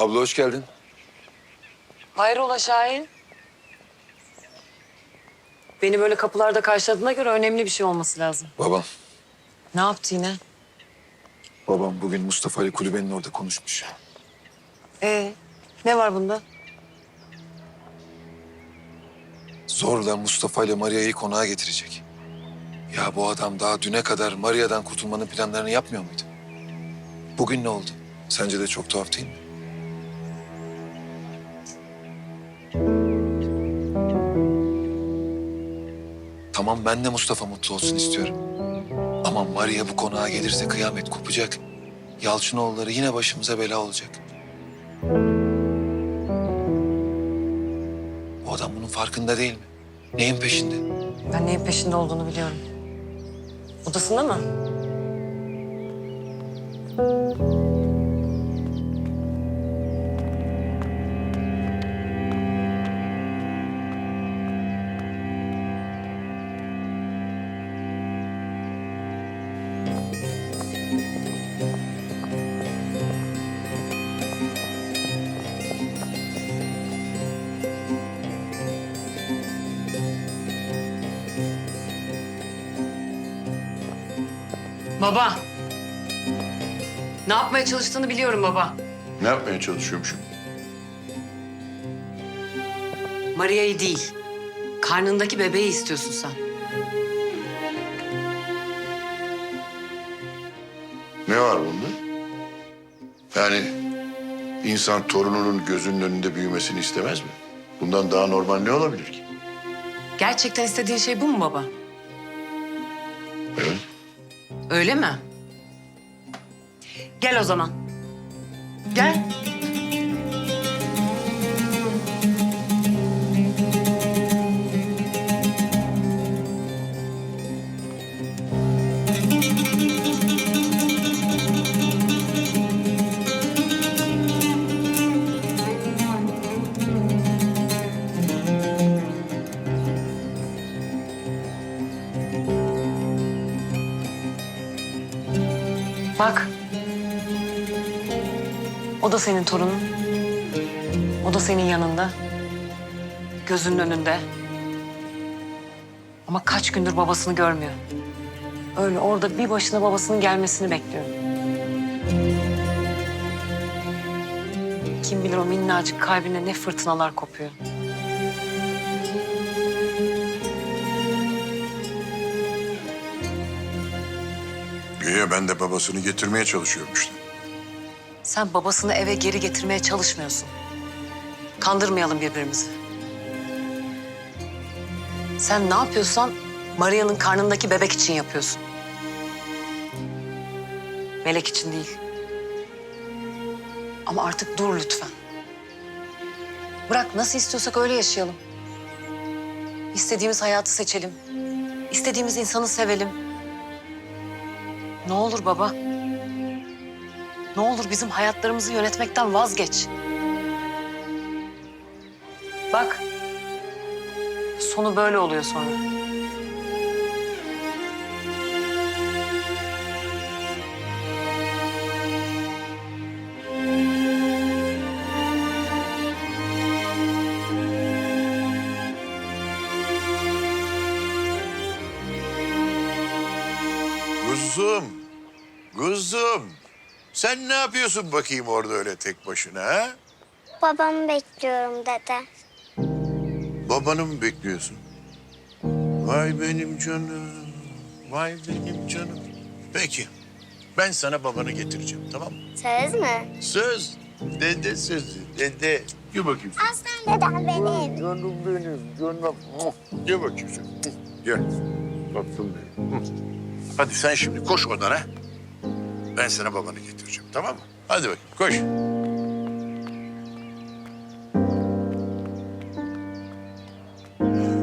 Abla hoş geldin. Hayrola Şahin? Beni böyle kapılarda karşıladığına göre önemli bir şey olması lazım. Babam. Ne yaptı yine? Babam bugün Mustafa Ali kulübenin orada konuşmuş. Ee, ne var bunda? Zorla Mustafa ile Maria'yı konağa getirecek. Ya bu adam daha düne kadar Maria'dan kurtulmanın planlarını yapmıyor muydu? Bugün ne oldu? Sence de çok tuhaf değil mi? Tamam ben de Mustafa mutlu olsun istiyorum. Ama Maria bu konağa gelirse kıyamet kopacak. Yalçınoğulları yine başımıza bela olacak. Bu adam bunun farkında değil mi? Neyin peşinde? Ben neyin peşinde olduğunu biliyorum. Odasında mı? Baba. Ne yapmaya çalıştığını biliyorum baba. Ne yapmaya çalışıyormuşum? Maria'yı değil. Karnındaki bebeği istiyorsun sen. Ne var bunda? Yani insan torununun gözünün önünde büyümesini istemez mi? Bundan daha normal ne olabilir ki? Gerçekten istediğin şey bu mu baba? Öyle mi? Gel o zaman. Gel. Bak. O da senin torunun. O da senin yanında. Gözünün önünde. Ama kaç gündür babasını görmüyor. Öyle orada bir başına babasının gelmesini bekliyor. Kim bilir o minnacık kalbine ne fırtınalar kopuyor. Güya ben de babasını getirmeye çalışıyormuştum. Sen babasını eve geri getirmeye çalışmıyorsun. Kandırmayalım birbirimizi. Sen ne yapıyorsan Maria'nın karnındaki bebek için yapıyorsun. Melek için değil. Ama artık dur lütfen. Bırak nasıl istiyorsak öyle yaşayalım. İstediğimiz hayatı seçelim. İstediğimiz insanı sevelim. Ne olur baba. Ne olur bizim hayatlarımızı yönetmekten vazgeç. Bak. Sonu böyle oluyor sonra. Kuzum, kuzum. Sen ne yapıyorsun bakayım orada öyle tek başına ha? Babamı bekliyorum dede. Babanı mı bekliyorsun? Vay benim canım, vay benim canım. Peki, ben sana babanı getireceğim tamam mı? Söz mü? Söz, dede sözü, dede. Gel bakayım. Aslan dedem benim. Canım benim, canım. Gel bakayım sen. Gel. Tatlım benim. Hı. Hadi sen şimdi koş odana. Ben sana babanı getireceğim, tamam mı? Hadi bakayım, koş.